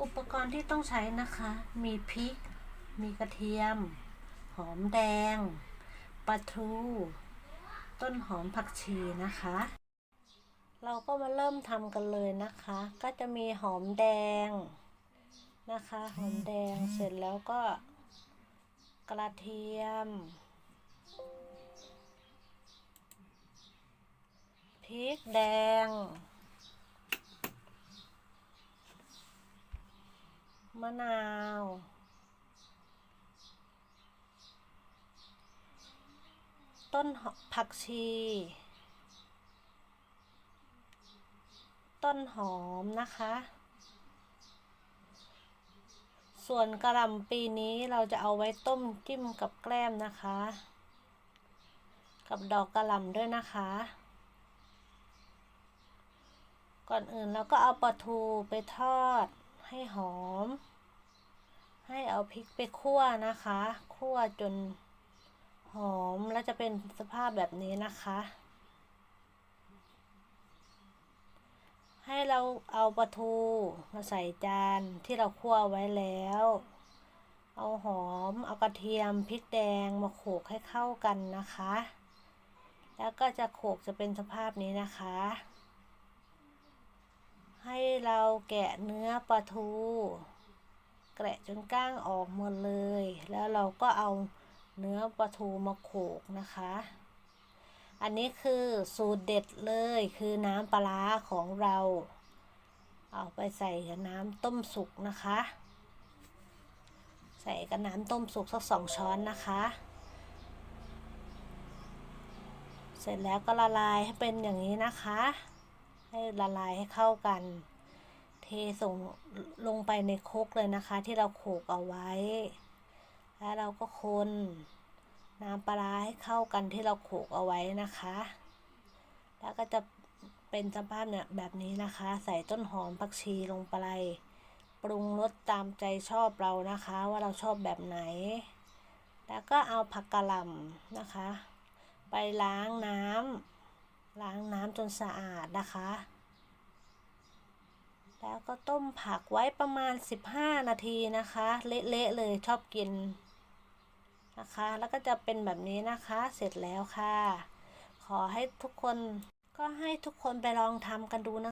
อุปกรณ์ที่ต้องใช้นะคะ มีพริก มีกระเทียม หอมแดง ปลาทู ต้นหอมผักชีนะคะ เราก็มาเริ่มทำกันเลยนะคะ ก็จะมีหอมแดงนะคะ หอมแดงเสร็จแล้วก็กระเทียม พริกแดง มะนาว ต้นหอมผักชี ต้นหอมนะคะ ส่วนกระหล่ำปีนี้เราจะเอาไว้ต้มจิ้มกับแกล้มนะคะ กับดอกกระหล่ำด้วยนะคะก่อนอื่นเราก็เอาปลาทูไปทอด ให้หอม ให้เอาพริกไปคั่วนะคะ คั่วจนหอมแล้วจะเป็นสภาพแบบนี้นะคะ ให้เราเอาปลาทูมาใส่จานที่เราคั่วไว้แล้ว เอาหอม เอากระเทียมพริกแดงมาโขกให้เข้ากันนะคะ แล้วก็จะโขกจะเป็นสภาพนี้นะคะ ให้เราแกะเนื้อปลาทูแกะจนก้างออกหมดเลย แล้วเราก็เอาเนื้อปลาทูมาโขกนะคะ อันนี้คือสูตรเด็ดเลยคือน้ำปลาของเรา เอาไปใส่กับน้ำต้มสุกนะคะ ใส่กับน้ำต้มสุกสักสองช้อนนะคะ เสร็จแล้วก็ละลายให้เป็นอย่างนี้นะคะ ให้ละลายให้เข้ากัน เทส่งลงไปในคกเลยนะคะ ที่เราโขกเอาไว้ แล้วเราก็คนน้ำปลาให้เข้ากันที่เราโขกเอาไว้นะคะ แล้วก็จะเป็นสภาพเนี่ยแบบนี้นะคะ ใส่ต้นหอมผักชีลงไปปรุงรสตามใจชอบเรานะคะ ว่าเราชอบแบบไหน แล้วก็เอาผักกะหล่ำนะคะ ไปล้างน้ำ ล้างน้ำจนสะอาดนะคะ แล้วก็ต้มผักไว้ประมาณ 15 นาทีนะคะ เละๆเลยชอบกินนะคะ แล้วก็จะเป็นแบบนี้นะคะ เสร็จแล้วค่ะ ขอให้ทุกคนก็ให้ทุกคนไปลองทำกันดูนะคะ